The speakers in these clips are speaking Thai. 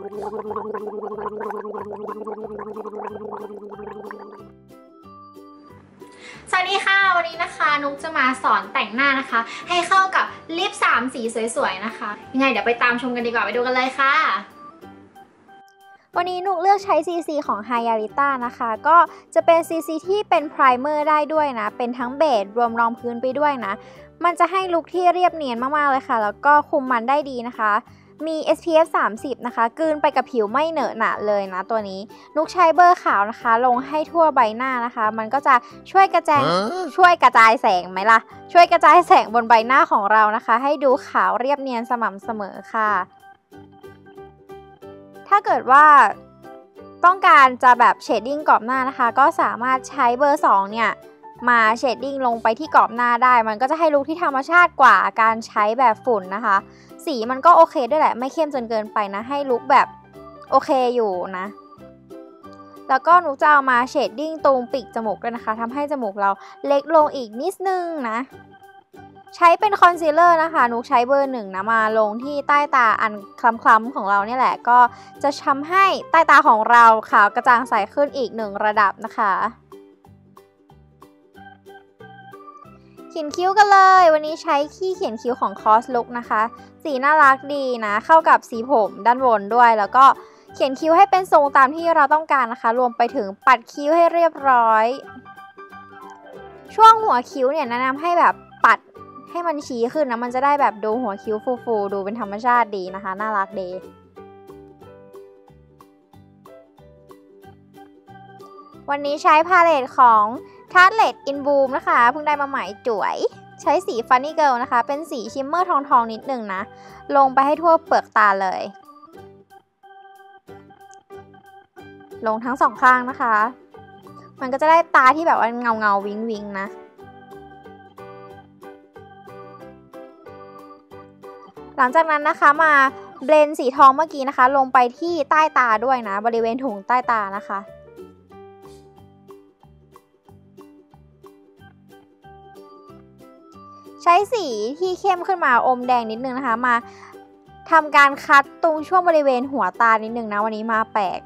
สวัสดีค่ะ วันนี้นะคะ นุกจะมาสอนแต่งหน้านะคะ ให้เข้ากับลิป 3 สีสวยๆนะคะ ยังไงเดี๋ยวไปตามชมกันดีกว่าไปดูกันเลยค่ะวันนี้นุกเลือกใช้ CC ของ h y a l i t a นะคะ ก็จะเป็น CC ที่เป็นไพรเมอร์ได้ด้วยนะ เป็นทั้งเบสรวมรองพื้นไปด้วยนะ มันจะให้ลุคที่เรียบเนียนมากๆเลยค่ะ แล้วก็คุมมันได้ดีนะคะ มี SPF 30 นะคะกลืนไปกับผิวไม่เหนอะหนะเลยนะตัวนี้ นุกใช้เบอร์ขาวนะคะ ลงให้ทั่วใบหน้านะคะ มันก็จะช่วยกระจายช่วยกระจายแสงไหมล่ะ ช่วยกระจายแสงบนใบหน้าของเรานะคะ ให้ดูขาวเรียบเนียนสม่ำเสมอค่ะ ถ้าเกิดว่าต้องการจะแบบเชดดิ้งกรอบหน้านะคะ ก็สามารถใช้เบอร์ 2 เนี่ย มาเชดดิ้งลงไปที่กรอบหน้าได้ มันก็จะให้ลุคที่ธรรมชาติกว่าการใช้แบบฝุ่นนะคะ สีมันก็โอเคด้วยแหละไม่เข้มจนเกินไปนะ ให้ลุคแบบโอเคอยู่นะ แล้วก็หนูจะเอามาเชดดิ้งตรงปีกจมูกด้วยนะคะทำให้จมูกเราเล็กลงอีกนิดนึงนะใช้เป็นคอนซีลเลอร์นะคะนุกใช้เบอร์หนึ่งนะมาลงที่ใต้ตาอันคล้ำๆของเราเนี่ยแหละ ก็จะทำให้ใต้ตาของเราขาวกระจ่างใสขึ้นอีกหนึ่งระดับนะคะ เขียนคิ้วกันเลย วันนี้ใช้ขี้เขียนคิ้วของคอสลุกนะคะ สีน่ารักดีนะ เข้ากับสีผมด้านบนด้วย แล้วก็เขียนคิ้วให้เป็นทรงตามที่เราต้องการนะคะ รวมไปถึงปัดคิ้วให้เรียบร้อย ช่วงหัวคิ้วเนี่ยแนะนำให้แบบปัดให้มันชี้ขึ้นนะ มันจะได้แบบดูหัวคิ้วฟูๆ ดูเป็นธรรมชาติดีนะคะ น่ารักดีวันนี้ใช้พาเลตของ t a r t l e t in Bloom นะคะเพิ่งได้มาใหม่จ๋วย ใช้สี Funny Girl นะคะ เป็นสีชิมเมอร์ทองทองนิดหนึ่งนะ ลงไปให้ทั่วเปลือกตาเลย ลงทั้งสองข้างนะคะ มันก็จะได้ตาที่แบบว่าเงาเงาวิงวิงนะหลังจากนั้นนะคะมาเบลนสีทองเมื่อกี้นะคะ ลงไปที่ใต้ตาด้วยนะ บริเวณถุงใต้ตานะคะ ช้สีที่เข้มขึ้นมาอมแดงนิดนึงนะคะ มาทำการคัดตรงช่วงบริเวณหัวตานิดนึงนะวันนี้มาแปลก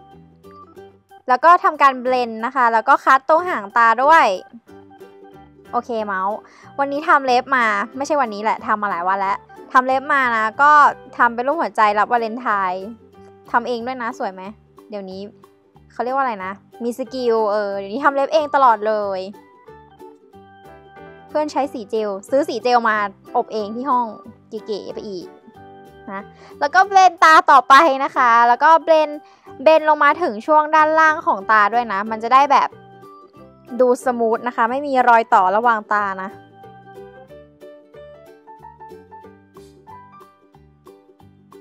แล้วก็ทำการเบลนนะคะ แล้วก็คัดตรงหางตาด้วยโอเคเมาส์วันนี้ทำเล็บมาไม่ใช่วันนี้แหละทำมาหลายวันแล้วทำเล็บมานะก็ทำเป็นรูปหัวใจรับวาเลนไทน์ทำเองด้วยนะสวยไหมเดี๋ยวนี้เขาเรียกว่าอะไรนะ มีสกิลเออเดี๋ยวนี้ทำเล็บเองตลอดเลย พื่อนใช้สีเจล ซื้อสีเจลมาอบเองที่ห้องเก๋ๆไปอีกนะแล้วก็เบลนตาต่อไปนะคะ แล้วก็เบลนเบนลงมาถึงช่วงด้านล่างของตาด้วยนะ มันจะได้แบบดูสมูทนะคะ ไม่มีรอยต่อระหว่างตานะ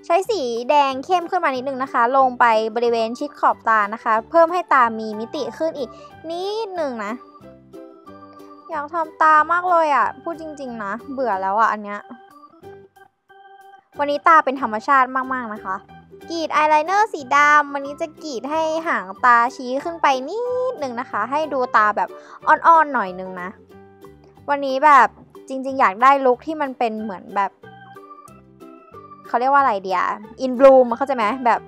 ใช้สีแดงเข้มขึ้นมานิดนึงนะคะ ลงไปบริเวณชิดขอบตานะคะ เพิ่มให้ตามีมิติขึ้นอีกนิดหนึ่งนะ อยากทำตามากเลยอะ่ะ พูดจริง ๆ นะ เบื่อแล้วอะ่ะอันเนี้ย วันนี้ตาเป็นธรรมชาติมากๆนะคะกรีดอายไลเนอร์สีดำวันนี้จะกรีดให้หางตาชี้ขึ้นไปนิดนึงนะคะ ให้ดูตาแบบอ่อนๆหน่อยนึงนะ วันนี้แบบจริง ๆ อยากได้ลุคที่มันเป็นเหมือนแบบเขาเรียกว่าอะไรเดียอินบลูมเข้าใจไหมแบบ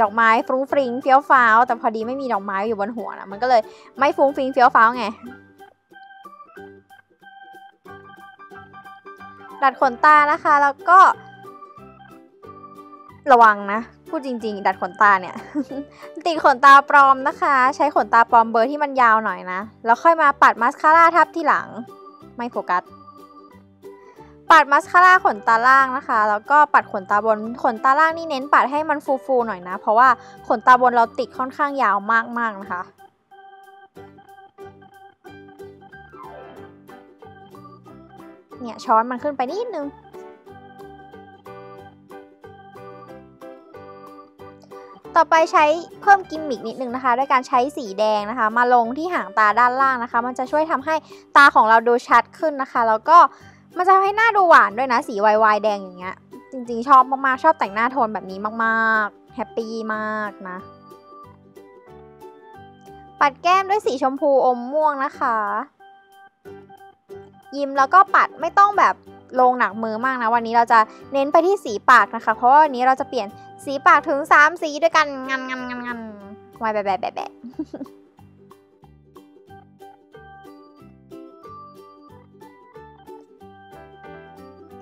ดอกไม้ฟรุ้งฟริ้งเฟี้ยวฟ้าวแต่พอดีไม่มีดอกไม้อยู่บนหัวนะมันก็เลยไม่ฟรุ้งฟริ้งเฟี้ยวฟ้าวไง ดัดขนตานะคะ แล้วก็ ระวังนะ พูดจริง ๆ ดัดขนตาเนี่ย ติดขนตาปลอมนะคะ ใช้ขนตาปลอมเบอร์ที่มันยาวหน่อยนะ แล้วค่อยมาปัดมาสคาร่าทับที่หลัง ไม่โฟกัส ปัดมาสคาร่าขนตาล่างนะคะ แล้วก็ปัดขนตาบน ขนตาล่างนี่เน้นปัดให้มันฟูๆหน่อยนะ เพราะว่าขนตาบนเราติดค่อนข้างยาวมากๆนะคะ เนี่ยช้อนมันขึ้นไปนิดนึง ต่อไปใช้เพิ่มกิมมิกนิดนึงนะคะด้วยการใช้สีแดงนะคะ มาลงที่หางตาด้านล่างนะคะ มันจะช่วยทำให้ตาของเราดูชัดขึ้นนะคะ แล้วก็มันจะให้หน้าดูหวานด้วยนะ สีวายๆแดงอย่างเงี้ยจริงๆ ชอบมากๆ ชอบแต่งหน้าโทนแบบนี้มากๆ แฮปปี้มากนะ ปัดแก้มด้วยสีชมพูอมม่วงนะคะ ยิ้มแล้วก็ปัดไม่ต้องแบบลงหนักมือมากนะวันนี้เราจะเน้นไปที่สีปากนะคะ เพราะวันนี้เราจะเปลี่ยนสีปากถึง 3 สีด้วยกันงันงันงันงันวายแบะแบะแบบ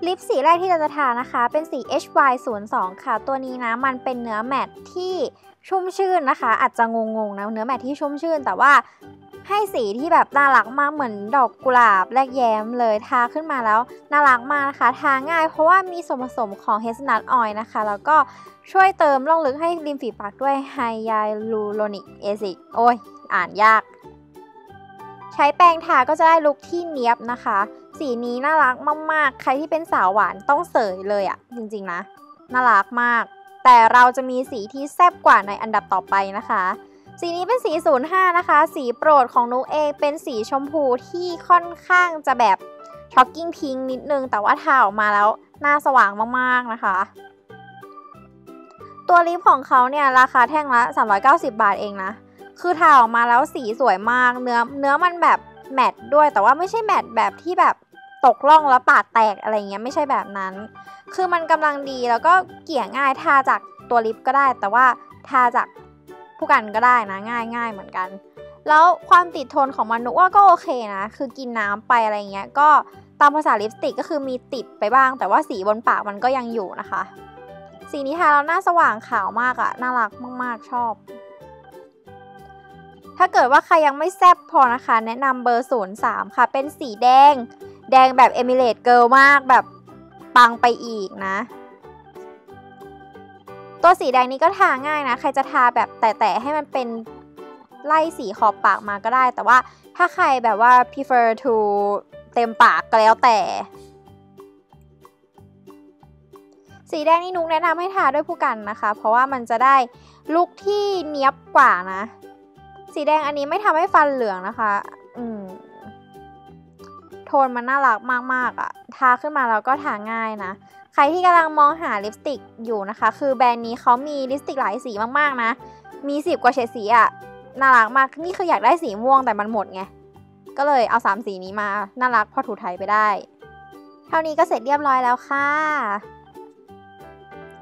ลิปสีแรกที่เราจะทานะคะ เป็นสี HY02 ค่ะ ตัวนี้นะ มันเป็นเนื้อแมตที่ชุ่มชื่นนะคะ อาจจะงงๆนะเนื้อแมตที่ชุ่มชื่น แต่ว่า ให้สีที่แบบน่ารักมากเหมือนดอกกุหลาบแรกแย้มเลยทาขึ้นมาแล้วน่ารักมากนะคะทาง่ายเพราะว่ามีส่วนผสมของเฮสนัทออยล์นะคะ แล้วก็ช่วยเติมร่องลึกให้ริมฝีปากด้วยไฮยาลูโรนิกแอซิดโอ้ย อ่านยาก ใช้แป้งทาก็จะได้ลุคที่เนียบนะคะ สีนี้น่ารักมากๆ ใครที่เป็นสาวหวานต้องเสยเลยอะจริงๆนะ น่ารักมาก แต่เราจะมีสีที่แซ่บกว่าในอันดับต่อไปนะคะ สีนี้เป็นสี 05 นะคะ สีโปรดของนุกเองเป็นสีชมพูที่ค่อนข้างจะแบบช็อกกิ้งพิงนิดนึง แต่ว่าทาออกมาแล้วหน้าสว่างมากๆนะคะ ตัวลิปของเขาเนี่ยราคาแท่งละ 390 บาทเองนะ คือทาออกมาแล้วสีสวยมาก เนื้อเนื้อมันแบบแมตต์ด้วยแต่ว่าไม่ใช่แมตต์แบบที่แบบตกล่องแล้วปาดแตกอะไรเงี้ยไม่ใช่แบบนั้น คือมันกำลังดีแล้วก็เกี่ยง่ายทาจากตัวลิปก็ได้ แต่ว่าทาจาก ผู้กันก็ได้นะง่ายง่ายเหมือนกัน แล้วความติดทนของมันนุกว่าก็โอเคนะ คือกินน้ำไปอะไรเงี้ยก็ตามภาษาลิปสติกก็คือมีติดไปบ้าง แต่ว่าสีบนปากมันก็ยังอยู่นะคะ สีนี้ทาแล้วหน้าสว่างขาวมากอะน่ารักมากๆชอบ ถ้าเกิดว่าใครยังไม่แซ่บพอนะคะ แนะนำเบอร์ 03 ค่ะ เป็นสีแดง แดงแบบเอมิเลตเกิลมากแบบปังไปอีกนะ ตัวสีแดงนี้ก็ทาง่ายนะ ใครจะทาแบบแตะๆให้มันเป็นไล่สีขอบปากมาก็ได้ แต่ว่าถ้าใครแบบว่า prefer to เต็มปากก็แล้วแต่ สีแดงนี่นุ๊กแนะนำให้ทาด้วยผู้กันนะคะ เพราะว่ามันจะได้ลุคที่เนี้ยบกว่านะ สีแดงอันนี้ไม่ทำให้ฟันเหลืองนะคะ อืม โทนมันน่ารักมากๆอะ่ะ ทาขึ้นมาแล้วก็ทาง่ายนะ ใครที่กำลังมองหาลิปสติกอยู่นะคะ คือแบรนด์นี้เขามีลิปสติกหลายสีมากๆนะ มีสิบกว่าเฉดสีอะ่ะน่ารักมาก นี่คืออยากได้สีม่วงแต่มันหมดไง ก็เลยเอาสามสีนี้มา น่ารักพอถูไทยไปได้ เท่านี้ก็เสร็จเรียบร้อยแล้วค่ะ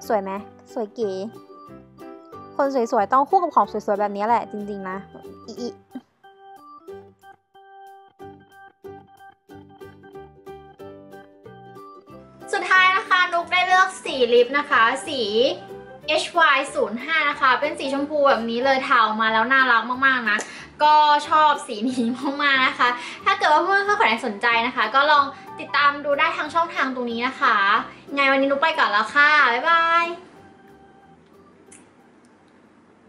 สวยไหมสวยเก๋คนสวยๆ ต้องคู่กับของสวยๆ แบบนี้แหละจริงๆนะอี นะคะนุกได้เลือกสีลิปนะคะ สี HY 0 5 นะคะ เป็นสีชมพูแบบนี้เลยทามาแล้วน่ารักมากๆนะ ก็ชอบสีนี้มากๆนะคะ ถ้าเกิดว่าเพื่อนๆคนไหนสนใจนะคะ ก็ลองติดตามดูได้ทางช่องทางตรงนี้นะคะ ไงวันนี้นุกไปก่อนแล้วค่ะ บ๊ายบาย